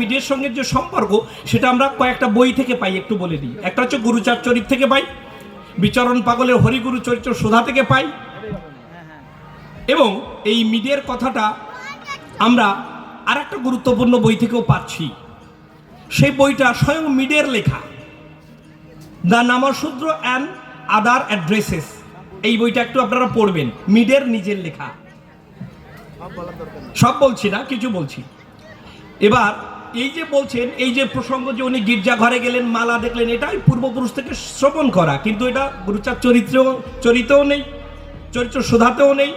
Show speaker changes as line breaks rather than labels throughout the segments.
মিডিয়ার সঙ্গে যে সম্পর্ক, সেটা আমরা কয়েকটা বই থেকে পাই, একটু বলে দিই। একটা হচ্ছে গুরুচার চরিত থেকে পাই, বিচরণ পাগলের হরিগুরু চরিত্র সুধা থেকে পাই, এবং এই মিডিয়ার কথাটা আমরা আর একটা গুরুত্বপূর্ণ বই থেকেও পাচ্ছি। সেই বইটা স্বয়ং মিডিয়ার লেখা। The Namsutra and other addresses এই বইটা একটু আপনারা পড়বেন মিডের নিজের লেখা। সব বলছি না, কিছু বলছি। এবার এই যে বলছেন, এই যে প্রসঙ্গ যে উনি গির্জা ঘরে গেলেন, মালা দেখলেন, এটাই পূর্বপুরুষ থেকে শ্রবণ করা। কিন্তু এটা গুরুচার চরিত্র চরিত্রেও নেই, চরিত্র শোধাতেও নেই,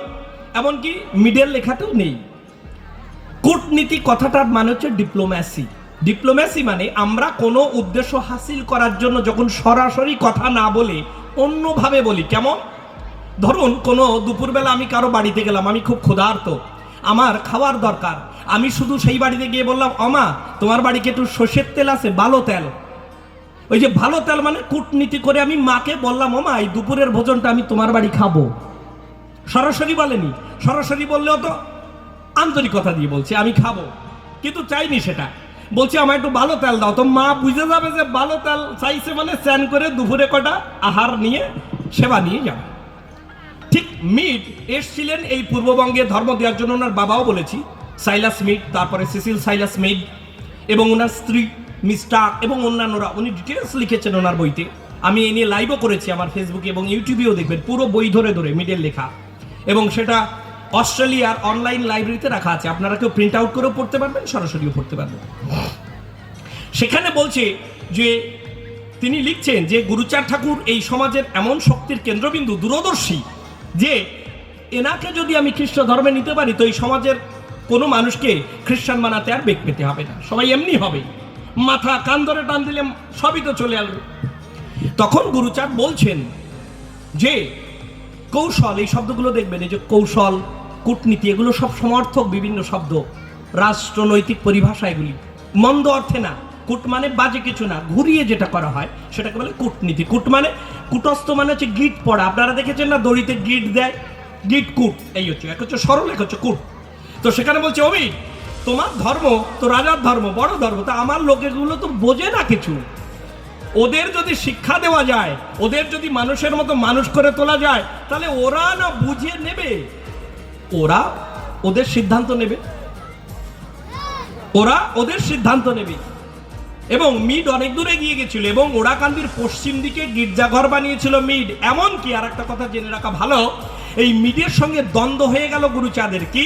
এমনকি মিডের লেখাতেও নেই। কূটনীতি কথাটার মানে হচ্ছে ডিপ্লোম্যাসি ডিপ্লোম্যাসি মানে আমরা কোনো উদ্দেশ্য হাসিল করার জন্য যখন সরাসরি কথা না বলে, অন্যভাবে বলি। কেমন? ধরুন, কোনো দুপুরবেলা আমি কারও বাড়িতে গেলাম, আমি খুব ক্ষুধার্ত। আমার খাওয়ার দরকার। আমি শুধু সেই বাড়িতে গিয়ে বললাম অমা তোমার বাড়িতে একটু সর্ষের তেল আছে, ভালো তেল। ওই যে ভালো তেল মানে কূটনীতি করে আমি মাকে বললাম ওমা এই দুপুরের ভোজনটা আমি তোমার বাড়ি খাব। সরাসরি বলেনি। সরাসরি বললেও তো আন্তরিকতা দিয়ে বলছে, আমি খাব। কিন্তু চাইনি সেটা। বলছে আমার একটু ভালো তেল দাও। তো মা বুঝে যাবে যে ভালো তেল চাইছে মানে স্যান করে দুপুরে কটা আহার নিয়ে, সেবা নিয়ে যাবে। ঠিক মিট এসছিলেন এই পূর্ববঙ্গে ধর্ম দেওয়ার জন্য ওনার বাবাও বলেছি। সাইলাস মিড তারপরে সিসিল সাইলাস মিট, এবং ওনার স্ত্রী, মিস্টার, এবং অন্যান্যরা, উনি ডিটেলস লিখেছেন ওনার বইতে। আমি এ নিয়ে লাইভও করেছি আমার ফেসবুকে এবং ইউটিউবেও দেখবেন, পুরো বই ধরে ধরে মিডের লেখা। এবং সেটা অস্ট্রেলিয়ার অনলাইন লাইব্রেরিতে রাখা আছে। আপনারা কেউ প্রিন্ট আউট করেও পড়তে পারবেন, সরাসরিও পড়তে পারবেন। সেখানে বলছে যে, তিনি লিখছেন যে গুরুচার ঠাকুর এই সমাজের এমন শক্তির কেন্দ্রবিন্দু, দূরদর্শী, যে, এনাকে যদি আমি খ্রিস্ট ধর্মে নিতে পারি, তো এই সমাজের কোনো মানুষকে খ্রিস্টান বানাতে আর বেগ পেতে হবে না। সবাই এমনি হবে। মাথা কান ধরে টান দিলে সবই তো চলে আসবে। তখন গুরুচাঁদ বলছেন যে, কৌশল, এই শব্দগুলো দেখবেন, এই যে কৌশল, কূটনীতি, এগুলো সব সমর্থক বিভিন্ন শব্দ। রাষ্ট্রনৈতিক পরিভাষা এগুলি। মন্দ অর্থে না, কূট মানে বাজে কিছু না। ঘুরিয়ে যেটা করা হয়, সেটাকে বলে কূটনীতি। কূট মানে কূটস্থ মানে হচ্ছে গিট পড়া। আপনারা দেখেছেন না, দড়িতে গিট দেয়? গিট কূট। এই হচ্ছে, এক হচ্ছে সরল, এক হচ্ছে কূট। তো সেখানে বলছে অমি তোমার ধর্ম তো রাজার ধর্ম, বড় ধর্ম, তা আমার লোকেগুলো তো বোঝে না কিছু। ওদের যদি শিক্ষা দেওয়া যায়, ওদের যদি মানুষের মতো মানুষ করে তোলা যায়, তাহলে ওরা না বুঝে নেবে? ওরা ওদের সিদ্ধান্ত নেবে। ওরা ওদের সিদ্ধান্ত নেবে। এবং মিড অনেক দূরে গিয়ে গেছিল, এবং ওরাকান্দির পশ্চিম দিকে গির্জাঘর বানিয়েছিল মিড। এমন কি আর একটা কথা জেনে রাখা ভালো, এই মিডের সঙ্গে দ্বন্দ্ব হয়ে গেল গুরুচাঁদের। কি?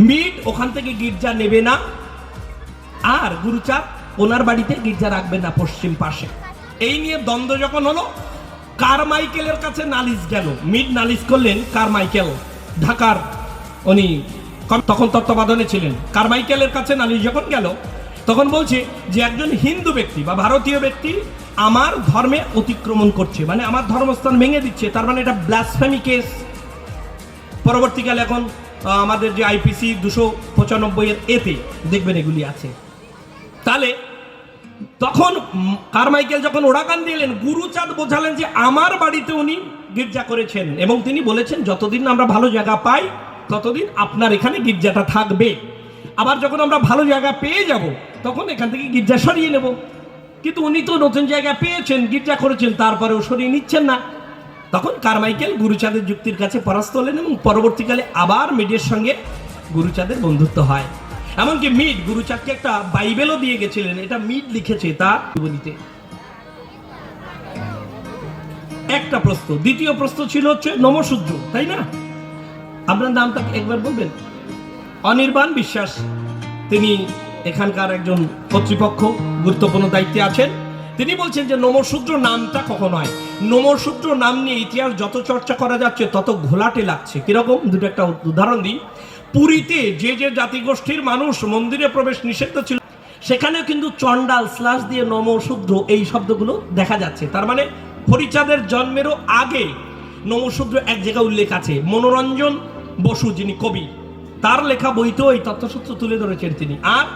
মিড ওখান থেকে গির্জা নেবে না। আর গুরুচাঁদ, ওনার বাড়িতে গির্জা রাখবেন না পশ্চিম পাশে। এই নিয়ে দ্বন্দ্ব যখন হলো, কারমাইকেলের কাছে নালিশ গেল। মিট নালিশ করলেন কারমাইকেল। ঢাকার উনি তখন তত্ত্বাবধানে ছিলেন। কারমাইকেলের কাছে নালিশ যখন গেল, তখন বলছে যে একজন হিন্দু ব্যক্তি বা ভারতীয় ব্যক্তি আমার ধর্মে অতিক্রমণ করছে। মানে আমার ধর্মস্থান ভেঙে দিচ্ছে। তার মানে এটা ব্লাসফেমি কেস পরবর্তীকালে এখন আমাদের যে আইপিসি দুশো পঁচানব্বই এর এতে দেখবেন এগুলি আছে। তাহলে তখন কারমাইকেল যখন ওড়াকান দিলেন গুরুচাঁদ বোঝালেন যে আমার বাড়িতে উনি গির্জা করেছেন এবং তিনি বলেছেন, যতদিন আমরা ভালো জায়গা পাই, ততদিন আপনার এখানে গির্জাটা থাকবে। আবার যখন আমরা ভালো জায়গা পেয়ে যাব, তখন এখান থেকে গির্জা সরিয়ে নেব। কিন্তু উনি তো নতুন জায়গা পেয়েছেন, গির্জা করেছেন, তারপরেও সরিয়ে নিচ্ছেন না। তখন কারমাইকেল গুরুচাঁদের যুক্তির কাছে পরাস্ত হলেন এবং পরবর্তীকালে আবার মিডের সঙ্গে গুরুচাঁদের বন্ধুত্ব হয়। এমনকি মিড গুরুচাঁদকে একটা বাইবেলও দিয়ে গেছিলেন, এটা মিড লিখেছে তার জীবনীতে। একটা প্রশ্ন, দ্বিতীয় প্রশ্ন ছিল হচ্ছে নমশূদ্র তাই না? আপনার নামটা একবার বলবেন? অনির্বাণ বিশ্বাস, তিনি এখানকার একজন কর্তৃপক্ষ, গুরুত্বপূর্ণ দায়িত্বে আছেন। তিনি বলছেন যে নমশূদ্র নামটা কখন হয়? নমশূদ্র নাম নিয়ে ইতিহাস যত চর্চা করা যাচ্ছে, তত ঘোলাটে লাগছে। কীরকম? দুটো একটা উদাহরণ দিই। পুরীতে যে যে জাতিগোষ্ঠীর মানুষ মন্দিরে প্রবেশ নিষিদ্ধ ছিল, সেখানেও কিন্তু চণ্ডাল স্লাশ দিয়ে নমশূদ্র এই শব্দগুলো দেখা যাচ্ছে। তার মানে হরিচাঁদের জন্মেরও আগে নমশূদ্র এক জায়গায় উল্লেখ আছে। মনোরঞ্জন বসু যিনি কবি, তার লেখা বইতেও এই তথ্যসূত্র তুলে ধরেছেন তিনি। আর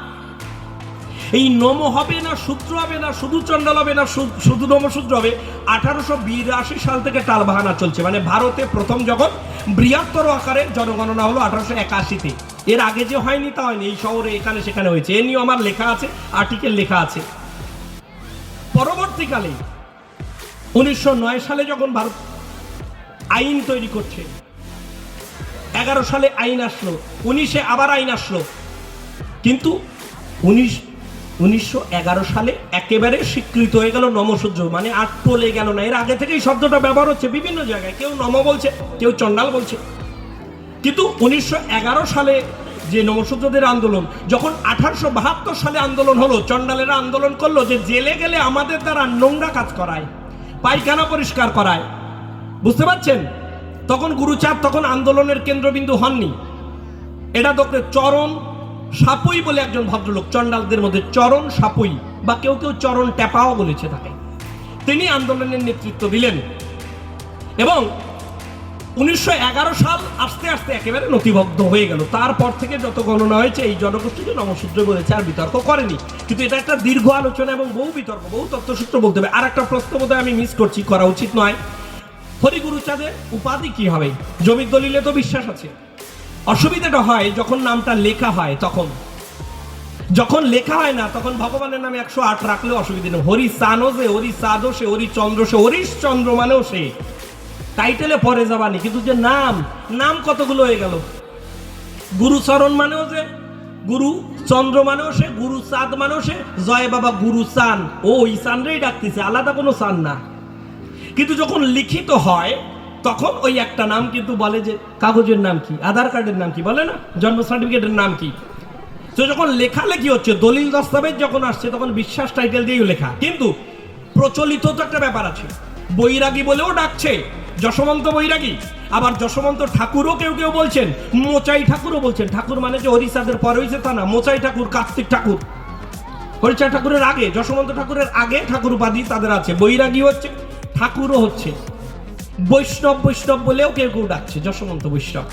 এই নম হবে না সূত্র হবে না, শুধু চণ্ডাল হবে না শুধু নমসূত্র হবে। আঠারোশো বিরাশি সাল থেকে টালবাহানা চলছে। মানে ভারতে প্রথম যখন বৃহত্তর আকারে জনগণনা হলো আঠারোশো একাশিতে। এর আগে যে হয়নি, তা হয়নি। এই শহরে, এখানে, সেখানে হয়েছে। এ নিয়ে আমার লেখা আছে, আর্টিকেল লেখা আছে। পরবর্তীকালে উনিশশো নয় সালে যখন ভারত আইন তৈরি করছে, এগারো সালে আইন আসলো, উনিশে আবার আইন আসলো। কিন্তু উনিশ উনিশশো এগারো সালে একেবারে স্বীকৃত হয়ে গেল নমসূর্য। মানে আর টলে গেল না। এর আগে থেকেই শব্দটা ব্যবহার হচ্ছে বিভিন্ন জায়গায়। কেউ নম বলছে, কেউ চন্ডাল বলছে। কিন্তু উনিশশো এগারো সালে যে নমসূত্রদের আন্দোলন, যখন আঠারোশো বাহাত্তর সালে আন্দোলন হলো চন্ডালেরা আন্দোলন করল যে জেলে গেলে আমাদের দ্বারা নোংরা কাজ করায়, পায়খানা পরিষ্কার করায়। বুঝতে পারছেন? তখন গুরুচাঁদ তখন আন্দোলনের কেন্দ্রবিন্দু হননি। এটা দেখতে চরণ সাপুই বলে একজন ভদ্রলোক চন্ডালদের মধ্যে চরণ সাপুই বা কেউ কেউ চরণ ট্যাপাও বলেছে তাকে। তিনি আন্দোলনের নেতৃত্ব দিলেন এবং উনিশশো এগারো সাল আস্তে আস্তে একেবারে নথিবদ্ধ হয়ে গেল। তারপর থেকে যত গণনা হয়েছে, এই জনগোষ্ঠীকে নমসূত্র বলেছে, আর বিতর্ক করেনি। কিন্তু এটা একটা দীর্ঘ আলোচনা এবং বহু বিতর্ক, বহু তথ্যসূত্র বলতে হবে। আর একটা প্রশ্ন বোধহয় আমি মিস করছি, করা উচিত নয়। হরিগুরু হরিগুরুচাঁদের উপাধি কি হবে? জমির দলিলে তো বিশ্বাস আছে। অসুবিধাটা হয় যখন নামটা লেখা হয় তখন। যখন লেখা হয় না, তখন ভগবানের নামে একশো আট রাখলেও অসুবিধা নেই। হরি সানো সে হরি সাদো সে, হরি চন্দ্র সে হরিশ চন্দ্র মানেও সে। টাইটেলে পরে যাবানি কিন্তু যে নাম নাম কতগুলো হয়ে গেল? গুরুচরণ মানেও যে, গুরু চন্দ্র মানেও সে, গুরু চাঁদ মানেও সে, জয় বাবা গুরু চান ও ঈশান রেই ডাকতেছে, আলাদা কোনো চান না। কিন্তু যখন লিখিত হয় তখন ওই একটা নাম কিন্তু বলে যে কাগজের নাম কি? আধার কার্ডের নাম কি? বলে না? জন্ম সার্টিফিকেটের নাম কি? তো যখন লেখালেখি হচ্ছে, দলিল দস্তাবেজ যখন আসছে, তখন বিশ্বাস টাইটেল দিয়েই লেখা। কিন্তু প্রচলিত তো একটা ব্যাপার আছে। বৈরাগী বলেও ডাকছে। যশবন্ত বৈরাগী। আবার যশবন্ত ঠাকুরও কেউ কেউ বলছেন। মোচাই ঠাকুরও বলছেন। ঠাকুর মানে যে হরিচাঁদের পরে হয়েছে তা না। মোচাই ঠাকুর, কার্তিক ঠাকুর। হরিচাঁদ ঠাকুরের আগে যশবন্ত ঠাকুরের আগে ঠাকুর উপাধি তাদের আছে। বৈরাগী হচ্ছে, ঠাকুরও হচ্ছে। বৈষ্ণব বৈষ্ণব বলেও কেউ কেউ ডাকছে যশবন্ত বৈষ্ণব।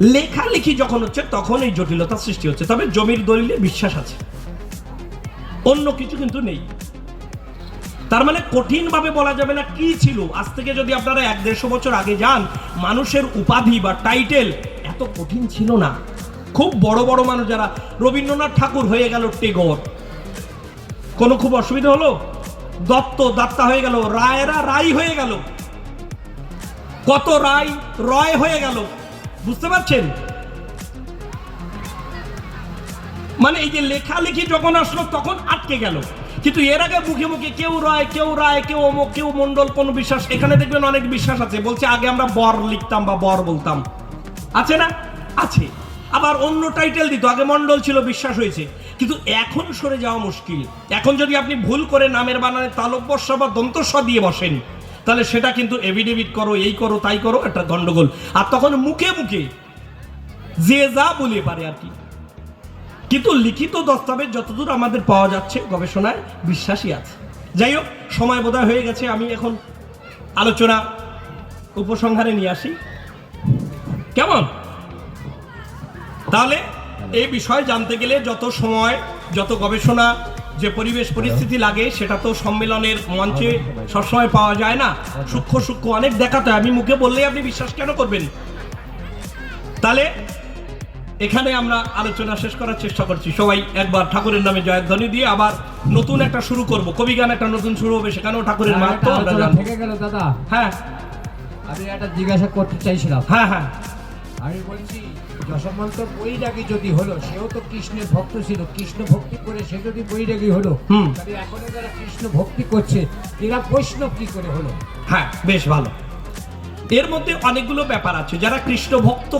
লেখালেখি যখন হচ্ছে, তখন এই জটিলতা সৃষ্টি হচ্ছে। তবে জমির দলিলে বিশ্বাস আছে। অন্য কিছু কিন্তু নেই। তার মানে কঠিনভাবে বলা যাবে না কি ছিল। আজ থেকে যদি আপনারা এক দেড়শো বছর আগে যান, মানুষের উপাধি বা টাইটেল এত কঠিন ছিল না। খুব বড় বড় মানুষ যারা, রবীন্দ্রনাথ ঠাকুর হয়ে গেল টেগর। কোনো খুব অসুবিধা হলো? দত্ত দাত্তা হয়ে গেল, রায়রা রাই হয়ে গেল। কত রায় রয় হয়ে গেল। বুঝতে পারছেন? মানে এই যে লেখালেখি যখন আসলো, তখন আটকে গেল। কিন্তু এর আগে মুখে মুখে কেউ রায় কেউ রায়, কেউ অমুক, কেউ মন্ডল কোন বিশ্বাস, এখানে দেখবেন অনেক বিশ্বাস আছে। বলছে, আগে আমরা বর লিখতাম বা বর বলতাম। আছে না? আছে। আবার অন্য টাইটেল দিত, আগে মন্ডল ছিল, বিশ্বাস হয়েছে। কিন্তু এখন সরে যাওয়া মুশকিল। এখন যদি আপনি ভুল করে নামের বানানে তালব্যস্ব বা দন্তস্ব দিয়ে বসেন তাহলে সেটা কিন্তু এভিডেভিট করো, এই করো, তাই করো, একটা গন্ডগোল। আর তখন মুখে মুখে যে যা বলে পারে আর কি। কিন্তু লিখিত দস্তাবেজ যতদূর আমাদের পাওয়া যাচ্ছে গবেষণায় বিশ্বাসই আছে। যাই হোক, সময় বোধহয় হয়ে গেছে, আমি এখন আলোচনা উপসংহারে নিয়ে আসি। কেমন? তাহলে এই বিষয় জানতে গেলে যত সময়, যত গবেষণা যে পরিবেশ পরিস্থিতি লাগে সেটা তো সম্মেলনের মঞ্চে সবসময় পাওয়া যায় না। সূক্ষ্ম সূক্ষ্ম অনেক দেখাতে হয়। আমি মুখে বললেই আপনি বিশ্বাস কেন করবেন? তাহলে এখানে আমরা আলোচনা শেষ করার চেষ্টা করছি। সবাই একবার ঠাকুরের নামে জয়ধ্বনি দিয়ে আবার নতুন একটা শুরু করব। কবি গান একটা নতুন শুরু হবে সেখানেও ঠাকুরের মাহাত্ম আমরা জানব।
থেকে গেল দাদা।
হ্যাঁ।
আমি একটা জিজ্ঞাসা করতে চাইছিলাম।
হ্যাঁ হ্যাঁ।
আমি বলছি যশমন্ত বৈরাগী যদি হলো সেও তো কৃষ্ণের ভক্ত ছিল কৃষ্ণ ভক্তি করে সে যদি বৈরাগী হলো। তাহলে এখন যারা কৃষ্ণ ভক্তি করছে এরা বৈষ্ণব কি করে হলো?
হ্যাঁ বেশ ভালো। এর মধ্যে অনেকগুলো ব্যাপার আছে। যারা কৃষ্ণ ভক্ত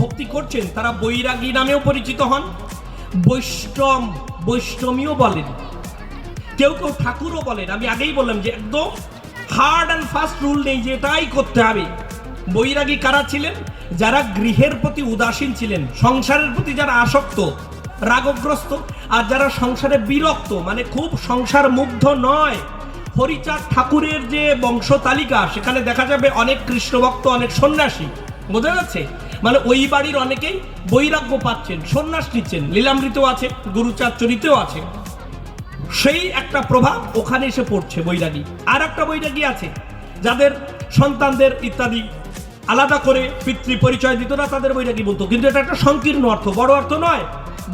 ভক্তি করছেন তারা বৈরাগী নামেও পরিচিত হন। বৈষ্ণব বৈষ্ণবীও বলেন। কেউ কেউ ঠাকুরও বলেন। আমি আগেই বললাম যে একদম হার্ড অ্যান্ড ফাস্ট রুল নেই যে এটাই করতে হবে। বৈরাগী কারা ছিলেন? যারা গৃহের প্রতি উদাসীন ছিলেন, সংসারের প্রতি যারা আসক্ত, রাগগ্রস্ত, আর যারা সংসারে বিরক্ত মানে খুব সংসার মুগ্ধ নয়। হরিচাঁদ ঠাকুরের যে বংশ তালিকা সেখানে দেখা যাবে অনেক কৃষ্ণভক্ত, অনেক সন্ন্যাসী। বোঝা যাচ্ছে? মানে ওই বাড়ির অনেকেই বৈরাগ্য পাচ্ছেন, সন্ন্যাস নিচ্ছেন। লীলামৃত আছে, গুরুচাঁদ চরিতেও আছে। সেই একটা প্রভাব ওখানে এসে পড়ছে বৈরাগী। আর একটা বৈরাগী আছে, যাদের সন্তানদের ইত্যাদি আলাদা করে পিতৃ পরিচয় দিত না, তাদের বৈরাগী বলতো। কিন্তু এটা একটা সংকীর্ণ অর্থ, বড় অর্থ নয়।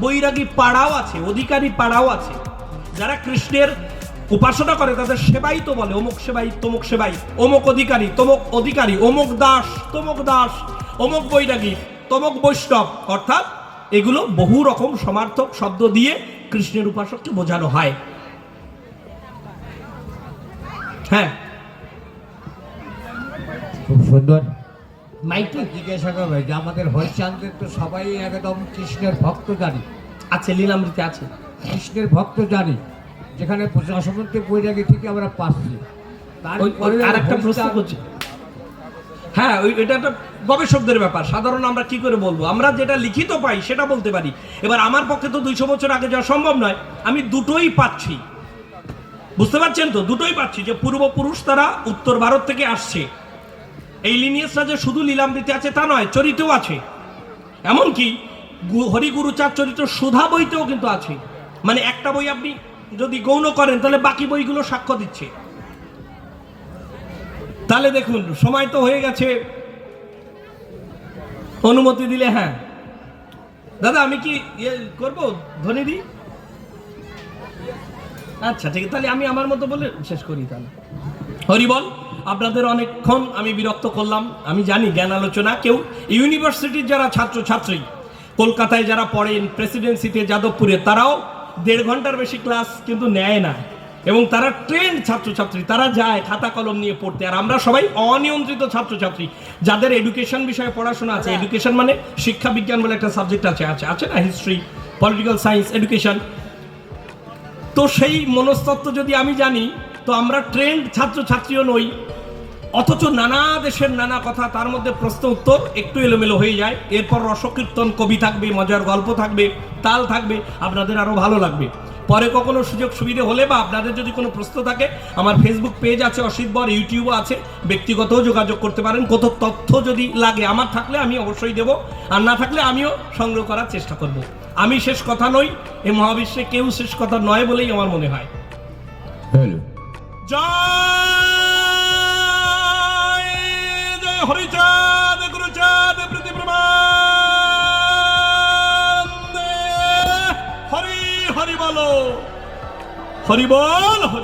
বৈরাগী পাড়াও আছে, অধিকারী পাড়াও আছে। যারা কৃষ্ণের উপাসনা করে, তাদের সেবাই তো বলে, অমুক সেবাই, তমুক সেবাই, অমুক অধিকারী, তমুক অধিকারী, অমুক দাস, তমুক দাস, অমুক বৈরাগী, তমুক বৈষ্ণব। অর্থাৎ এগুলো বহু রকম সমার্থক শব্দ দিয়ে কৃষ্ণের উপাসককে বোঝানো হয়। হ্যাঁ।
খুব সুন্দর।
মাইকে
জিজ্ঞাসা করবে যে আমাদের হরিচান্দ্রের তো সবাই একদম কৃষ্ণের ভক্ত জানি।
আছে লীলামৃতে আছে।
কৃষ্ণের ভক্ত জানি। যেখানে যশবন্তী বৈরাগী থেকে আমরা পাচ্ছি।
ওই-
তারপরে
ওই আর একটা প্রশ্ন
হরিচাঁদ-
করছি। হ্যাঁ ওই এটা একটা গবেষকদের ব্যাপার। সাধারণ আমরা কি করে বলব? আমরা যেটা লিখিত পাই সেটা বলতে পারি। এবার আমার পক্ষে তো দুইশো বছর আগে যাওয়া সম্ভব নয়। আমি দুটোই পাচ্ছি। বুঝতে পারছেন তো? দুটোই পাচ্ছি যে পূর্বপুরুষ তারা উত্তর ভারত থেকে আসছে। এই লিনিয়াসটা যে শুধু লীলামৃতে আছে তা নয় চরিতেও আছে। এমনকি হরিগুরুচার চরিত্র সুধা বইতেও কিন্তু আছে। মানে একটা বই আপনি যদি গৌণ করেন, তাহলে বাকি বইগুলো সাক্ষ্য দিচ্ছে। তাহলে দেখুন, সময় তো হয়ে গেছে। অনুমতি দিলে হ্যাঁ। দাদা, আমি কি ইয়ে করব? ধ্বনি দিই? আচ্ছা ঠিক আছে, তাহলে আমি আমার মতো বলে শেষ করি তাহলে। হরি বল। আপনাদের অনেকক্ষণ আমি বিরক্ত করলাম। আমি জানি জ্ঞান আলোচনা কেউ ইউনিভার্সিটির যারা ছাত্র ছাত্রী কলকাতায় যারা পড়েন প্রেসিডেন্সিতে যাদবপুরে তারাও দেড় ঘণ্টার বেশি ক্লাস কিন্তু নেয় না। এবং তারা ট্রেন্ড ছাত্রছাত্রী তারা যায় খাতা কলম নিয়ে পড়তে। আর আমরা সবাই অনিয়ন্ত্রিত ছাত্রছাত্রী যাদের এডুকেশন বিষয়ে পড়াশোনা আছে। এডুকেশন মানে শিক্ষা বিজ্ঞান বলে একটা সাবজেক্ট আছে। আছে আছে না? হিস্ট্রি পলিটিক্যাল সায়েন্স এডুকেশন তো সেই মনস্তত্ত্ব যদি আমি জানি তো আমরা ট্রেন্ড ছাত্রছাত্রীও নই। অথচ নানা দেশের নানা কথা তার মধ্যে প্রশ্ন উত্তর একটু এলোমেলো হয়ে যায়। এরপর রসকীর্তন কবি থাকবে মজার গল্প থাকবে তাল থাকবে আপনাদের আরও ভালো লাগবে। পরে কখনো সুযোগ সুবিধে হলে বা আপনাদের যদি কোনো প্রশ্ন থাকে আমার ফেসবুক পেজ আছে অসিত বর ইউটিউবও আছে। ব্যক্তিগতও যোগাযোগ করতে পারেন। কত তথ্য যদি লাগে আমার থাকলে আমি অবশ্যই দেব। আর না থাকলে আমিও সংগ্রহ করার চেষ্টা করব। আমি শেষ কথা নই এই মহাবিশ্বে কেউ শেষ কথা নয় বলেই আমার মনে হয়। জয়! হরিচাঁদ গুরুচাঁদ প্রীতি প্রমাণ হরি হরি বলো। হরি বল হরি